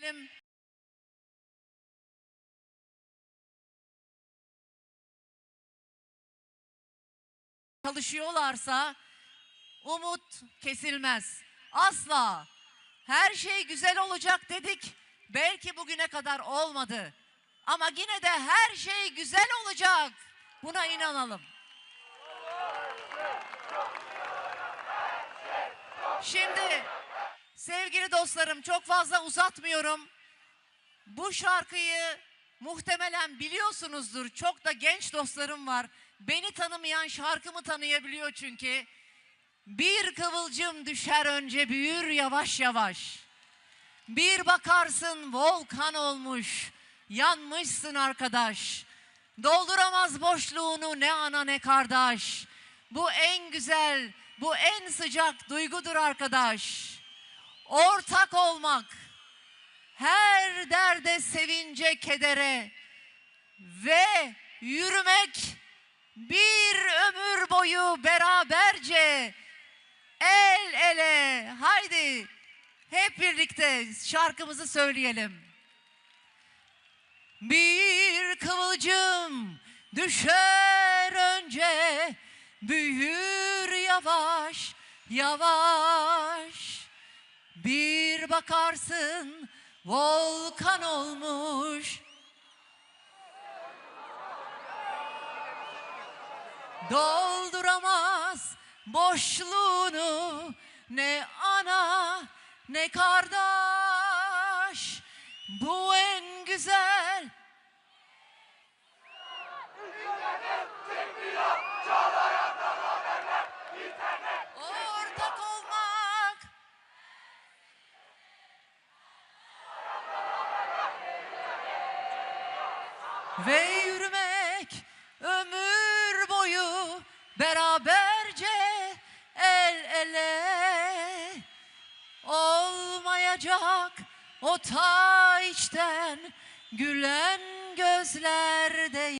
Elim- çalışıyorlarsa umut kesilmez. Asla. Her şey güzel olacak dedik. Belki bugüne kadar olmadı. Ama yine de her şey güzel olacak. Buna inanalım. Şimdi sevgili dostlarım çok fazla uzatmıyorum. Bu şarkıyı muhtemelen biliyorsunuzdur. Çok da genç dostlarım var. Beni tanımayan şarkımı tanıyabiliyor çünkü. Bir kıvılcım düşer önce büyür yavaş yavaş. Bir bakarsın volkan olmuş. Yanmışsın arkadaş. Dolduramaz boşluğunu ne ana ne kardeş. Bu en güzel, bu en sıcak duygudur arkadaş. Ortak olmak, her derde sevince kedere ve yürümek bir ömür boyu beraberce el ele haydi hep birlikte şarkımızı söyleyelim. Bir kıvılcım düşer önce büyür yavaş yavaş bir bakarsın volkan olmuş. Dolduramaz boşluğunu ne ana ne kardeş. Bu en güzel ve yürümek ömür boyu beraberce el ele. Olmayacak o ta içten gülen gözlerde